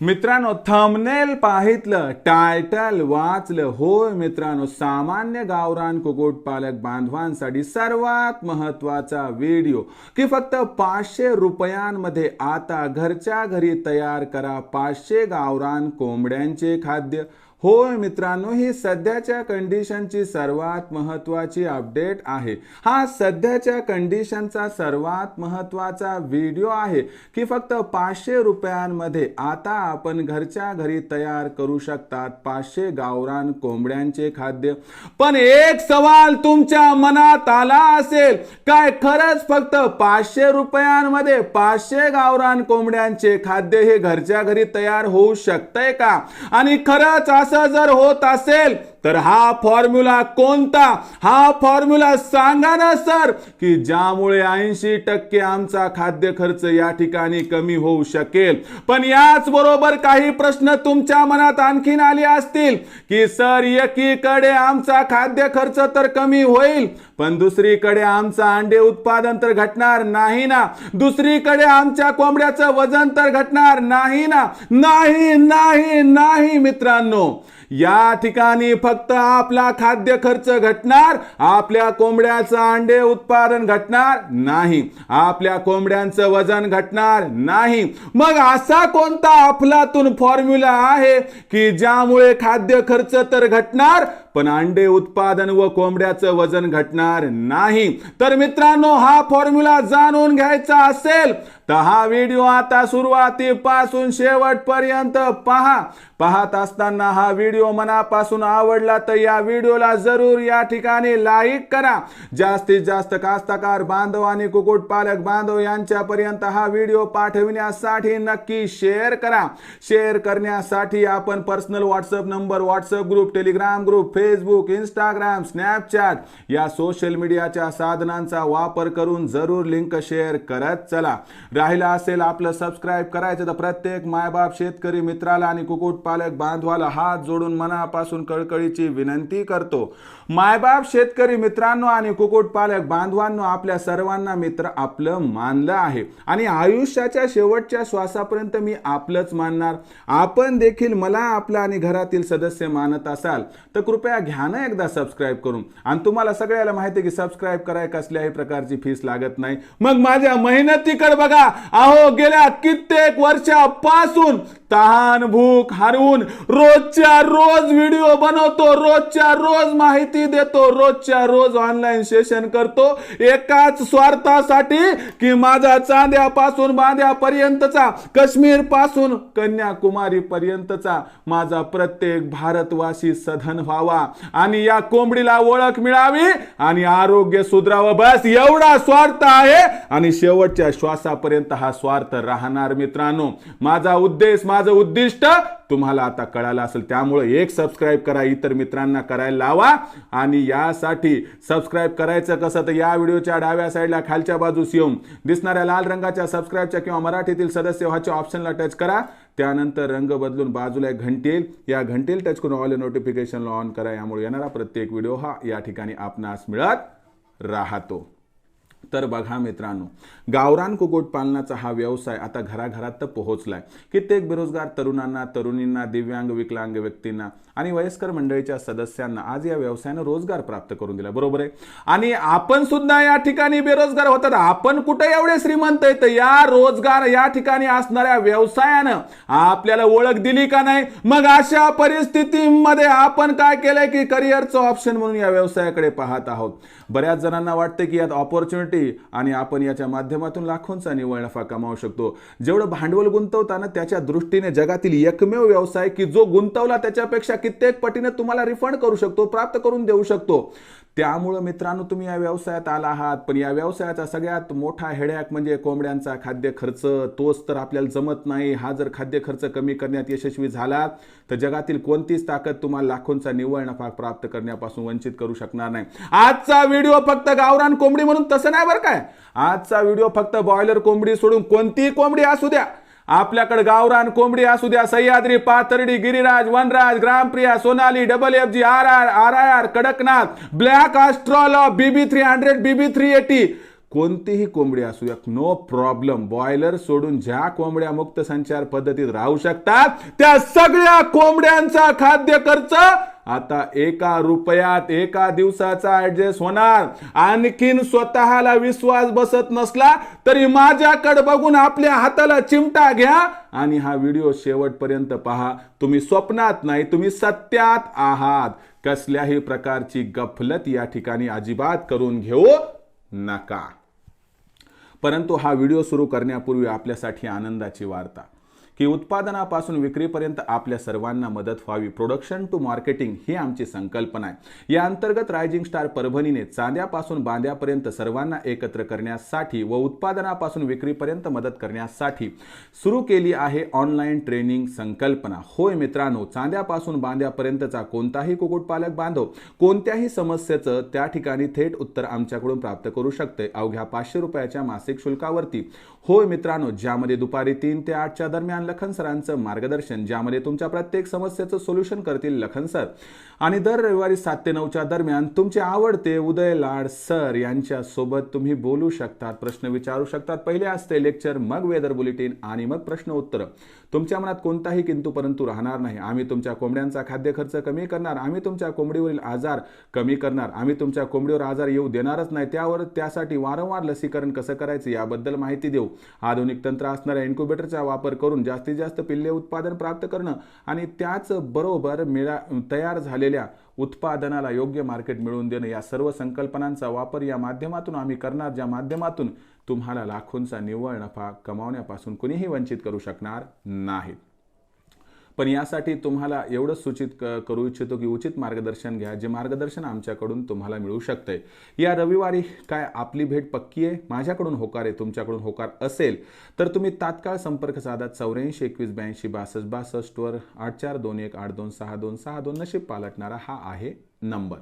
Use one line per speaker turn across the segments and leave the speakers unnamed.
मित्रांनो thumbnail पाहितलं title वाचलं. होय मित्रांनो सामान्य गावरान कुक्कुटपालक बांधवांसाठी सर्वात महत्त्वाचा व्हिडिओ की फक्त पाचशे रुपयांमध्ये आता घरच्या घरी तयार करा पाचशे गावरान कोंबड्यांचे खाद्य. होय मित्रांनो ही सध्याच्या कंडिशनची सर्वात महत्वाची अपडेट आहे. हा सध्याच्या कंडिशनचा सर्वात महत्त्वाचा व्हिडिओ आहे की फक्त पाचशे रुपयांमध्ये आता आपण घरच्या घरी तयार करू शकतात पाचशे गावरान कोंबड्यांचे खाद्य. पण एक सवाल तुमच्या मनात आला असेल काय खरंच फक्त पाचशे रुपयांमध्ये पाचशे गावरान कोंबड्यांचे खाद्य हे घरच्या घरी तयार होऊ शकतंय का? आणि खरंच असं जर होत असेल. तर हा फॉर्म्युला कोणता? हा फॉर्म्युला सांगा ना सर की ज्यामुळे ऐंशी टक्के आमचा खाद्य खर्च या ठिकाणी कमी होऊ शकेल. पण याच बरोबर काही प्रश्न तुमच्या मनात आणखीन आले असतील की सर एकीकडे आमचा खाद्य खर्च तर कमी होईल पण दुसरीकडे आमचं अंडे उत्पादन तर घटणार नाही ना? दुसरीकडे आमच्या कोंबड्याचं वजन तर घटणार नाही ना? नाही नाही नाही मित्रांनो. या ठिकाणी फक्त आपला खाद्य खर्च घटणार आपल्या कोंबड्याचं अंडे उत्पादन घटणार नाही. आपल्या कोंबड्यांचं वजन घटणार नाही. मग असा कोणता अफलातून फॉर्म्युला आहे की ज्यामुळे खाद्य खर्च तर घटणार पण अंडे उत्पादन व कोंबड्याचं वजन घटणार नाही. तर मित्रांनो हा फॉर्म्युला जाणून घ्यायचा असेल तर हा व्हिडिओ आता सुरुवातीपासून शेवटपर्यंत पहा. पाहत असताना हा व्हिडिओ मनापासून आवडला तर या व्हिडिओला जरूर या ठिकाणी लाईक करा. जास्तीत जास्त कास्तकार बांधव आणि कुक्कुटपालक बांधव यांच्यापर्यंत हा व्हिडिओ पाठविण्यासाठी नक्की शेअर करा. शेअर करण्यासाठी आपण personal WhatsApp number WhatsApp group Telegram group Facebook Instagram Snapchat या सोशल मीडियाच्या साधनांचा वापर करून जरूर लिंक शेअर करत चला. राहिला असेल आपलं सबस्क्राईब करायचं तर प्रत्येक मायबाप शेतकरी मित्राला आणि कुक्कुटपालक बांधवाला हात जोडून मनापासून कळकळीची विनंती करतो. मायबाप शेतकरी मित्रांनो आणि कुक्कुटपालक बांधवांनो आपल्या सर्वांना मित्र आपलं मानलं आहे. आणि आयुष्याच्या शेवटच्या श्वासापर्यंत मी आपलंच मानणार. आपण देखील मला आपला आणि घरातील सदस्य मानत असाल. तर कृपया घ्या ना एकदा सबस्क्राईब करून. आणि तुम्हाला सगळ्याला माहिती आहे की सबस्क्राईब कराय कसल्याही प्रकारची फीस लागत नाही. मग माझ्या मेहनतीकडे बघा. अहो गेल्या कित्येक वर्षापासून तहान भूक हरवून रोजच्या रोज व्हिडिओ बनवतो रोजच्या रोज माहिती देतो रोजच्या रोज ऑनलाईन सेशन करतो. एकाच स्वार्थासाठी की माझा चांद्यापासून बांद्यापर्यंतचा काश्मीरपासून कन्याकुमारी पर्यंतचा माझा प्रत्येक भारतवासी सधन व्हावा. आणि या कोंबडीला ओळख मिळावी आणि आरोग्य सुधरावं. बस एवढा स्वार्थ आहे. आणि शेवटच्या श्वासापर्यंत हा स्वार्थ राहणार मित्रांनो. माझा उद्देश माझं उद्दिष्ट तुम्हाला आता कळालं असेल त्यामुळे एक सबस्क्राईब करा इतर मित्रांना करायला लावा आणि यासाठी सबस्क्राईब करायचं कसं? तर या व्हिडिओच्या डाव्या साईडला खालच्या बाजूस येऊन दिसणाऱ्या लाल रंगाच्या सबस्क्राईबच्या किंवा मराठीतील सदस्य व्हाच्या ऑप्शनला टच करा. त्यानंतर रंग बदलून बाजूला एक घंटेल या घंटेल टच करून ऑल नोटिफिकेशनला ऑन करा. यामुळे येणारा प्रत्येक व्हिडिओ हा या ठिकाणी आपणास मिळत राहतो. तर बघा मित्रांनो गावरान कुक्कुटपालनाचा हा व्यवसाय आता घराघरात तर पोहोचलाय. कित्येक बेरोजगार तरुणांना तरुणींना दिव्यांग विकलांग व्यक्तींना आणि वयस्कर मंडळीच्या सदस्यांना आज या व्यवसायानं रोजगार प्राप्त करून दिला. बरोबर आहे? आणि आपण सुद्धा या ठिकाणी बेरोजगार होतात. आपण कुठे एवढे श्रीमंत आहेत? या रोजगार या ठिकाणी असणाऱ्या व्यवसायानं आपल्याला ओळख दिली का नाही? मग अशा परिस्थितीमध्ये आपण काय केलंय की करिअरचं ऑप्शन म्हणून या व्यवसायाकडे पाहत आहोत. बऱ्याच जणांना वाटतं की यात ऑपॉर्च्युनिटी आणि आपण याच्या माध्यमातून लाखोंचा निव्वळ नफा कमावू शकतो. जेवढं भांडवल गुंतवताना त्याच्या दृष्टीने जगातील एकमेव व्यवसाय की जो गुंतवला त्याच्यापेक्षा कित्येक पटीने तुम्हाला रिफंड करू शकतो प्राप्त करून देऊ शकतो. त्यामुळं मित्रांनो तुम्ही या व्यवसायात आला आहात. पण या व्यवसायाचा सगळ्यात मोठा हेडॅक म्हणजे कोंबड्यांचा खाद्य खर्च. तोच तर आपल्याला जमत नाही. हा जर खाद्य खर्च कमी करण्यात यशस्वी झाला तर जगातील कोणतीच ताकद तुम्हाला लाखोंचा निव्वळ नफा प्राप्त करण्यापासून वंचित करू शकणार नाही. आजचा व्हिडिओ फक्त गावरान कोंबडी म्हणून तसं नाही बरं काय? आजचा व्हिडिओ फक्त बॉयलर कोंबडी सोडून कोणतीही कोंबडी असू द्या. आपल्याकडे गावरान कोंबडी असू द्या Sahyadri Pathardi Giriraj Vanraj Gramapriya Sonali double F G R R R I R Kadaknath black Australorp BB three hundred BB three eighty कोणतीही कोंबडी असू द्या नो प्रॉब्लेम. बॉयलर सोडून ज्या कोंबड्या मुक्त संचार पद्धतीत राहू शकतात त्या सगळ्या कोंबड्यांचा खाद्य खर्च आता एका रुपयात एका दिवसाचा ऍडजस्ट होणार. आणखीन स्वतःला विश्वास बसत नसला तरी माझ्याकडे बघून आपल्या हाताला चिमटा घ्या आणि हा व्हिडिओ शेवटपर्यंत पहा. तुम्ही स्वप्नात नाही तुम्ही सत्यात आहात. कसल्याही प्रकारची गफलत या ठिकाणी अजिबात करून घेऊ नका. परंतु हा व्हिडिओ सुरू करण्यापूर्वी आपल्यासाठी आनंदाची वार्ता. की उत्पादनापासून विक्रीपर्यंत आपल्या सर्वांना मदत व्हावी. प्रोडक्शन टू मार्केटिंग ही आमची संकल्पना आहे. या अंतर्गत रायझिंग स्टार परभणीने चांद्यापासून बांद्यापर्यंत सर्वांना एकत्र करण्यासाठी व उत्पादनापासून विक्रीपर्यंत मदत करण्यासाठी सुरू केली आहे ऑनलाईन ट्रेनिंग संकल्पना. होय मित्रांनो चांद्यापासून बांद्यापर्यंतचा कोणताही कुक्कुटपालक बांधव कोणत्याही समस्येचं त्या ठिकाणी थेट उत्तर आमच्याकडून प्राप्त करू शकते अवघ्या पाचशे रुपयाच्या मासिक शुल्कावरती. होय मित्रांनो ज्यामध्ये दुपारी तीन ते आठच्या दरम्यान लखन सरांचं मार्गदर्शन ज्यामध्ये तुमच्या प्रत्येक समस्येचं सोल्युशन करतील लखन सर. आणि दर रविवारी सात ते नऊच्या दरम्यान तुमचे आवडते उदय लाड सर यांच्या सोबत तुम्ही बोलू शकतात प्रश्न विचारू शकतात. पहिले असते लेक्चर मग वेदर बुलेटिन आणि मग प्रश्न उत्तर. तुमच्या मनात कोणताही किंतु परंतु राहणार नाही. आम्ही तुमच्या कोंबड्यांचा खाद्य खर्च कमी करणार आम्ही तुमच्या कोंबडीवरील आजार कमी करणार आम्ही तुमच्या कोंबडीवर आजार येऊ देणारच नाही. त्यावर त्यासाठी वारंवार लसीकरण कसं करायचं याबद्दल माहिती देऊ. आधुनिक तंत्र असणाऱ्या इन्क्युबेटरचा वापर करून जास्तीत जास्त पिल्ले उत्पादन प्राप्त करणं आणि त्याचबरोबर मिळा तयार झालेल्या उत्पादनाला योग्य मार्केट मिळवून देणं या सर्व संकल्पनांचा वापर या माध्यमातून आम्ही करणार ज्या माध्यमातून तुम्हाला लाखोंचा निव्वळ नफा कमावण्यापासून कुणीही वंचित करू शकणार नाहीत. पण यासाठी तुम्हाला एवढं सूचित क- करू इच्छितो की उचित मार्गदर्शन घ्या जे मार्गदर्शन आमच्याकडून तुम्हाला मिळू शकतंय. या रविवारी काय आपली भेट पक्की आहे? माझ्याकडून होकार आहे तुमच्याकडून होकार असेल तर तुम्ही तात्काळ संपर्क साधा. चौऱ्याऐंशी एकवीस ब्याऐंशी बासष्ट बासष्टवर आठ चार दोन एक आठ दोन सहा दोन सहा दोन नशीब पालटणारा हा आहे नंबर.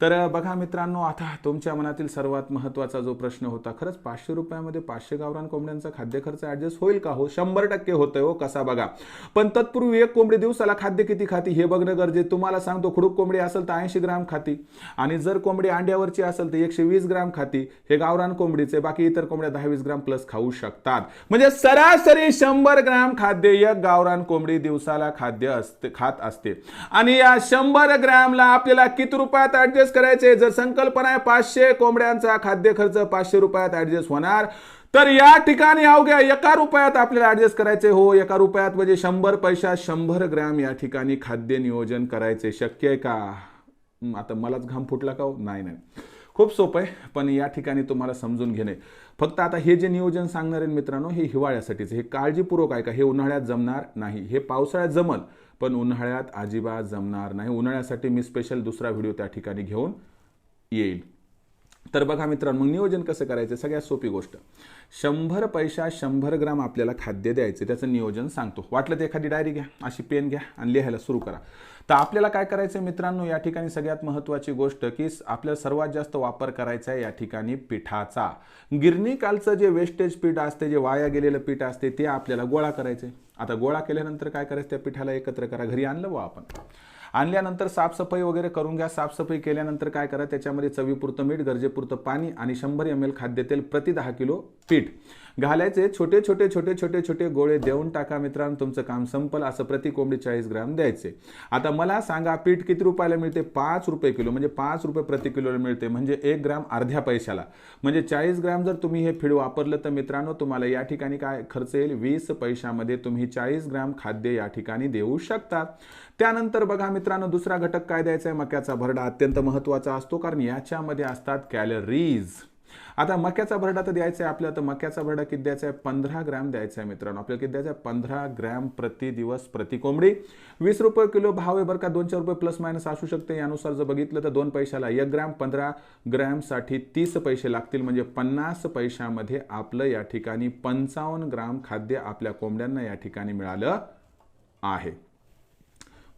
तर बघा मित्रांनो आता तुमच्या मनातील सर्वात महत्त्वाचा जो प्रश्न होता खरंच पाचशे रुपयामध्ये पाचशे गावरान कोंबड्यांचा खाद्य खर्च ऍडजस्ट होईल का हो? शंभर टक्के होतोय हो कसा बघा. पण तत्पूर्वी एक कोंबडी दिवसाला खाद्य किती खाती हे बघणं गरजे तुम्हाला सांगतो खुडूक कोंबडी असेल तर ऐंशी ग्राम खाती. आणि जर कोंबडी अंड्यावरची असेल तर एकशे वीस ग्राम खाती. हे गावरान कोंबडीचे बाकी इतर कोंबड्या दहा वीस ग्राम प्लस खाऊ शकतात. म्हणजे सरासरी शंभर ग्राम खाद्य एक गावरान कोंबडी दिवसाला खाद्य असते खात असते. आणि या शंभर ग्रॅमला आपल्याला किती रुपयात ऍडजस्ट करायचे जर संकल्पना आहे पाचशे कोंबड्यांचा खाद्य खर्च पाचशे रुपयात ऍडजस्ट होणार. तर या ठिकाणी अवघ्या एका रुपयात आपल्याला ऍडजस्ट करायचे हो एका रुपयात म्हणजे शंभर पैशात शंभर ग्रॅम या ठिकाणी खाद्य नियोजन करायचे. शक्य आहे का? आता मलाच घाम फुटला का हो? नाही नाही. खूप सोपं आहे पण या ठिकाणी तुम्हाला समजून घेणे. फक्त आता हे जे नियोजन सांगणार आहे मित्रांनो हे हिवाळ्यासाठीच. हे काळजीपूर्वक आहे का हे उन्हाळ्यात जमणार नाही. हे पावसाळ्यात जमल पण उन्हाळ्यात अजिबात जमणार नाही. उन्हाळ्यासाठी मी स्पेशल दुसरा व्हिडिओ त्या ठिकाणी घेऊन येईल. तर बघा मित्रांनो मग नियोजन कसं करायचं? सगळ्यात सोपी गोष्ट. शंभर पैशा शंभर ग्राम आपल्याला खाद्य द्यायचं त्याचं नियोजन सांगतो. वाटलं तर एखादी डायरी घ्या अशी पेन घ्या आणि लिहायला सुरू करा. तर आपल्याला काय करायचं मित्रांनो या ठिकाणी सगळ्यात महत्त्वाची गोष्ट की आपल्याला सर्वात जास्त वापर करायचा आहे या ठिकाणी पिठाचा. गिरणीकालचं जे वेस्टेज पीठ असते जे वाया गेलेलं पीठ असते ते आपल्याला गोळा करायचे आता गोळा केल्यानंतर काय करायचं? त्या पिठाला एकत्र करा. घरी आणलं वा आपण. आणल्यानंतर साफसफाई वगैरे करून घ्या. साफसफाई केल्यानंतर काय करा त्याच्यामध्ये चवीपुरतं मीठ गरजेपुरतं पाणी आणि शंभर एम एल खाद्यतेल प्रति दहा किलो पीठ. घालायचे छोटे छोटे छोटे छोटे छोटे गोळे देऊन टाका मित्रांनो तुमचं काम संपल. असं प्रति कोंबडी चाळीस ग्राम द्यायचे. आता मला सांगा पीठ किती रुपयाला मिळते? पाच रुपये किलो. म्हणजे पाच रुपये प्रति किलोला मिळते. म्हणजे एक ग्राम अर्ध्या पैशाला. म्हणजे चाळीस ग्राम जर तुम्ही हे फीड वापरलं तर मित्रांनो तुम्हाला या ठिकाणी काय खर्च येईल? वीस पैशामध्ये तुम्ही चाळीस ग्राम खाद्य या ठिकाणी देऊ शकतात. त्यानंतर बघा मित्रांनो दुसरा घटक काय द्यायचा आहे? मक्याचा भरडा अत्यंत महत्त्वाचा असतो कारण याच्यामध्ये असतात कॅलरीज आता मक्याचा भरडा तर द्यायचा आहे आपल्याला तर मक्याचा भरडा किती द्यायचा आहे? पंधरा ग्रॅम द्यायचा आहे मित्रांनो. आपल्याला किती द्यायचा आहे? पंधरा ग्रॅम प्रति दिवस प्रति कोंबडी. वीस रुपये किलो भाव आहे बरं का दोन चार रुपये प्लस मायनस असू शकते. यानुसार जर बघितलं तर दोन पैशाला एक ग्रॅम पंधरा ग्रॅमसाठी तीस पैसे लागतील. म्हणजे पन्नास पैशामध्ये आपलं या ठिकाणी पंचावन्न ग्राम खाद्य आपल्या कोंबड्यांना या ठिकाणी मिळालं आहे.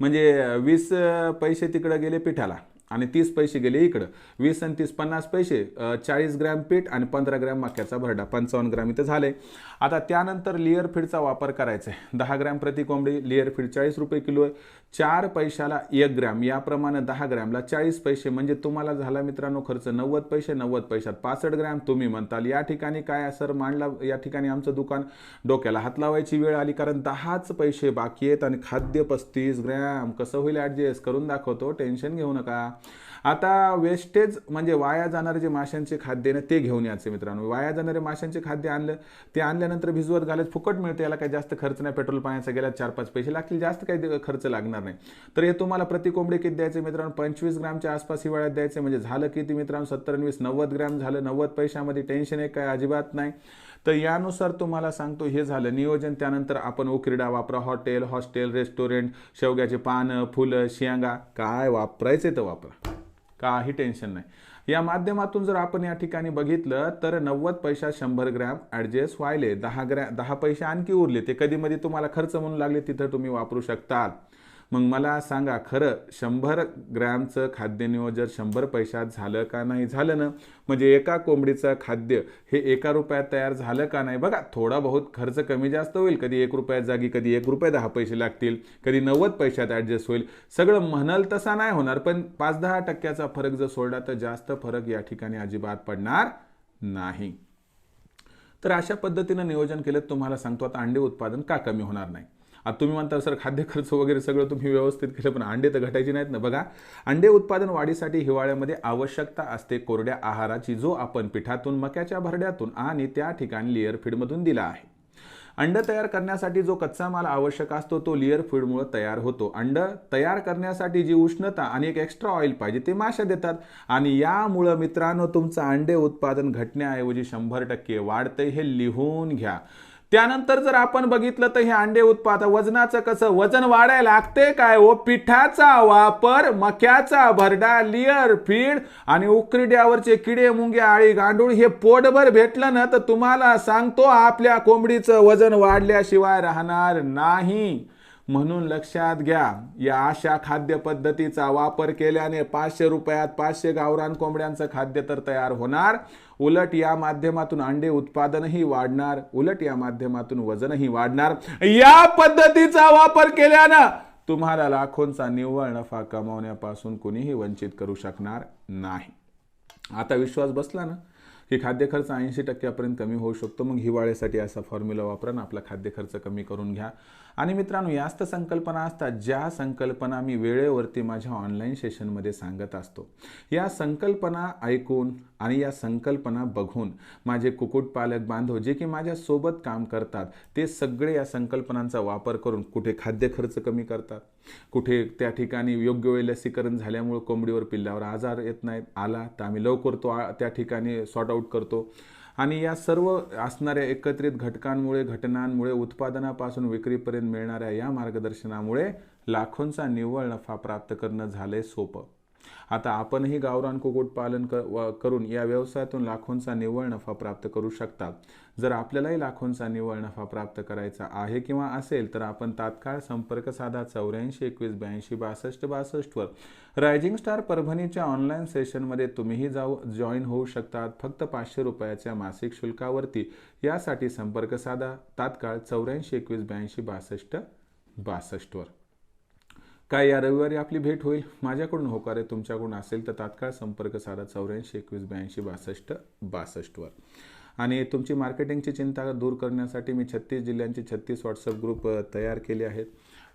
म्हणजे वीस पैसे तिकडे गेले पिठाला. आणि तीस पैसे गेले इकडं. वीस आणि तीस पन्नास पैसे चाळीस ग्रॅम पीठ आणि पंधरा ग्रॅम मक्याचा भरडा. पंचावन्न ग्रॅम इथं झाले. आता त्यानंतर लिअर फीडचा वापर करायचा आहे. दहा ग्रॅम प्रति कोंबडी लिअर फीड चाळीस रुपये किलो आहे. चार पैशाला एक ग्रॅम याप्रमाणे दहा ग्रॅमला चाळीस पैसे. म्हणजे तुम्हाला झाला मित्रांनो खर्च नव्वद पैसे नव्वद पैशात पासष्ट ग्रॅम. तुम्ही म्हणताल या ठिकाणी काय सर? मांडला या ठिकाणी आमचं दुकान डोक्याला हात लावायची वेळ आली कारण दहाच पैसे बाकी आहेत आणि खाद्य पस्तीस ग्रॅम. कसं होईल ॲडजस्ट करून दाखवतो. टेन्शन घेऊ नका. आता वेस्टेज म्हणजे वाया जाणारे जे माशांचे खाद्य ना ते घेऊन यायचे मित्रांनो. वाया जाणारे माशांचे खाद्य आणलं ते आणल्यानंतर भिजवत घालत फुकट मिळते याला काही जास्त खर्च नाही. पेट्रोल पाण्याचा गेला चार पाच पैसे लागतील जास्त काही खर्च लागणार नाही. तर हे तुम्हाला प्रति कोंबडी किती द्यायचे मित्रांनो? पंचवीस ग्रामच्या आसपास हिवाळ्यात द्यायचे. म्हणजे झालं किती मित्रांनो? सत्तर वीस. नव्वद ग्रॅम झालं नव्वद पैशामध्ये टेन्शन आहे काय अजिबात नाही. तर यानुसार तुम्हाला सांगतो हे झालं. नियोजन त्यानंतर आपण उकिरडा वापरा. हॉटेल हॉस्टेल रेस्टॉरंट शेवग्याचे पानं फुलं शेंगा. काय वापरायचे तर वापरा. काही टेन्शन नाही. या माध्यमातून जर आपण या ठिकाणी बघितलं तर नव्वद पैसा शंभर ग्रॅम ॲडजस्ट व्हायले. दहा ग्रॅ दहा पैसे आणखी उरले. ते कधी मध्ये तुम्हाला खर्च म्हणून लागले तिथं तुम्ही वापरू शकता मग मला सांगा खरं शंभर ग्रॅमचं खाद्य नियोजन शंभर पैशात झालं का नाही झालं ना? म्हणजे एका कोंबडीचं खाद्य हे एका रुपयात तयार झालं का नाही? बघा थोडा बहुत खर्च कमी जास्त होईल. कधी एक रुपयात जागी कधी एक रुपये दहा पैसे लागतील. कधी नव्वद पैशात ॲडजस्ट होईल. सगळं म्हणाल तसा नाही होणार पण पाच दहा टक्क्याचा फरक जर सोडला तर जास्त फरक या ठिकाणी अजिबात पडणार नाही. तर अशा पद्धतीनं नियोजन केलं तुम्हाला सांगतो आता अंडे उत्पादन का कमी होणार नाही? आता तुम्ही म्हणता सर खाद्य खर्च वगैरे सगळं तुम्ही व्यवस्थित केलं पण अंडे तर घटायची नाहीत ना. बघा अंडे उत्पादन वाढीसाठी हिवाळ्यामध्ये आवश्यकता असते कोरड्या आहाराची जो आपण पिठातून मक्याच्या भरड्यातून आणि त्या ठिकाणी लेअर फीडमधून दिला आहे. अंड तयार करण्यासाठी जो कच्चा माल आवश्यक असतो तो लिअर फीडमुळे तयार होतो. अंड तयार करण्यासाठी जी उष्णता आणि एक एक्स्ट्रा ऑइल पाहिजे ते माशा देतात. आणि यामुळं मित्रांनो तुमचं अंडे उत्पादन घटण्याऐवजी शंभर टक्के वाढतंय हे लिहून घ्या. त्यानंतर जर आपण बघितलं तर हे अंडे उत्पादन वजनाचं कसं वजन वाढायला लागते काय ओ पिठाचा वापर मक्याचा भरडा लिअर फीड आणि उकरड्यावरचे किडे मुंगे आळी गांडूळ हे पोटभर भेटलं ना तर तुम्हाला सांगतो आपल्या कोंबडीचं वजन वाढल्याशिवाय राहणार नाही. म्हणून लक्षात घ्या या अशा खाद्य पद्धतीचा वापर केल्याने पाचशे रुपयात पाचशे गावरान कोंबड्यांचं खाद्य तर तयार होणार. उलट या माध्यमातून अंडे उत्पादनही वाढणार उलट या माध्यमातून वजनही वाढणार. या पद्धतीचा वापर केल्यानं तुम्हाला लाखोंचा निव्वळ नफा कमावण्यापासून कुणीही वंचित करू शकणार नाही. आता विश्वास बसला ना? की खाद्य खर्च ऐंशी टक्क्यापर्यंत कमी होऊ शकतो. मग हिवाळ्यासाठी असा फॉर्म्युला वापरा आपला खाद्य खर्च कमी करून घ्या. आणि मित्रांनो यास्त संकल्पना असतात ज्या संकल्पना मी वेळेवरती माझ्या ऑनलाईन सेशनमध्ये सांगत असतो. या संकल्पना ऐकून आणि या संकल्पना बघून माझे कुक्कुटपालक बांधव जे की माझ्यासोबत काम करतात ते सगळे या संकल्पनांचा वापर करून कुठे खाद्य खर्च कमी करतात? कुठे त्या ठिकाणी योग्य वेळी लसीकरण झाल्यामुळे कोंबडीवर पिल्लावर आजार येत नाहीत आला तर आम्ही लवकर तो त्या ठिकाणी सॉर्ट आऊट करतो. आणि या सर्व असणाऱ्या एकत्रित घटकांमुळे घटनांमुळे उत्पादनापासून विक्रीपर्यंत मिळणाऱ्या या मार्गदर्शनामुळे लाखोंचा निव्वळ नफा प्राप्त करणं झालंय सोपं. आता आपणही गावरान कुक्कुटपालन क व- करून या व्यवसायातून लाखोंचा निव्वळ नफा प्राप्त करू शकता. जर आपल्यालाही लाखोंचा निव्वळ नफा प्राप्त करायचा आहे किंवा असेल तर आपण तात्काळ संपर्क साधा चौऱ्याऐंशी एकवीस ब्याऐंशी बासष्ट बासष्टवर रायझिंग स्टार परभणीच्या ऑनलाईन सेशनमध्ये तुम्हीही जाऊ जॉईन होऊ शकतात फक्त पाचशे रुपयाच्या मासिक शुल्कावरती यासाठी संपर्क साधा. तात्काळ चौऱ्याऐंशी एकवीस ब्याऐंशी बासष्ट बासष्टवर काय या रविवारी आपली भेट होईल? माझ्याकडून होकार आहे तुमच्याकडून असेल तर तात्काळ संपर्क साधा चौऱ्याऐंशी एकवीस ब्याऐंशी बासष्ट बासष्टवर. आणि तुमची मार्केटिंगची चिंता दूर करण्यासाठी मी छत्तीस जिल्ह्यांचे छत्तीस व्हॉट्सअप ग्रुप तयार केले आहेत.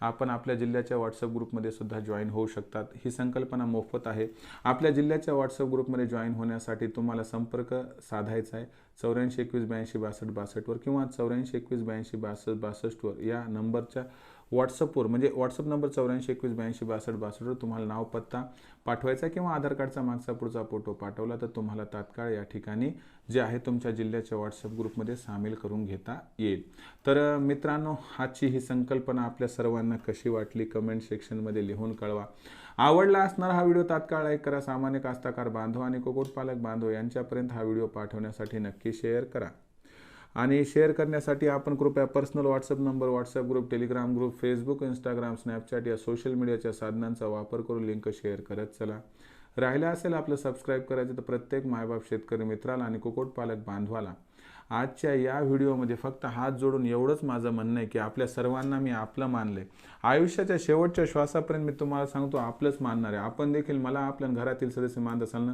आपण आपल्या जिल्ह्याच्या व्हॉट्सअप ग्रुपमध्ये सुद्धा जॉईन होऊ शकतात. ही संकल्पना मोफत आहे. आपल्या जिल्ह्याच्या व्हॉट्सअप ग्रुपमध्ये जॉईन होण्यासाठी तुम्हाला संपर्क साधायचा आहे. चौऱ्याऐंशी एकवीस ब्याऐंशी बासष्ट बासष्टवर किंवा चौऱ्याऐंशी एकवीस ब्याऐंशी बासष्ट बासष्टवर या नंबरच्या व्हॉट्सअपवर म्हणजे व्हॉट्सअप नंबर चौऱ्याऐंशी एकवीस ब्याऐंशी बासष्ट बासष्टवर तुम्हाला नाव पत्ता पाठवायचा किंवा आधार कार्डचा मागचा पुढचा फोटो पाठवला तर तुम्हाला तात्काळ या ठिकाणी जे आहे तुमच्या जिल्ह्याच्या व्हॉट्सअप ग्रुपमध्ये सामील करून घेता येईल. तर मित्रांनो आजची ही संकल्पना आपल्या सर्वांना कशी वाटली कमेंट सेक्शनमध्ये लिहून कळवा. आवडला असणारा हा व्हिडिओ तात्काळ लाईक करा सामान्य कास्ताकार बांधव आणि कुक्कुटपालक बांधव यांच्यापर्यंत हा व्हिडिओ पाठवण्यासाठी नक्की शेअर करा. आणि शेअर करण्यासाठी आपण कृपया personal WhatsApp number WhatsApp group Telegram group Facebook Instagram Snapchat या सोशल मीडियाच्या साधनांचा वापर करून लिंक शेअर करत चला. राहिलं असेल आपलं सबस्क्राईब करायचं तर प्रत्येक मायबाप शेतकरी मित्राला आणि कुक्कुटपालक बांधवाला आजच्या या व्हिडिओमध्ये फक्त हात जोडून एवढंच माझं म्हणणं आहे की आपल्या सर्वांना मी आपलं मानलंय. आयुष्याच्या शेवटच्या श्वासापर्यंत मी तुम्हाला सांगतो आपलंच मानणार आहे. आपण देखील मला आपल्या घरातील सदस्य मानत असाल ना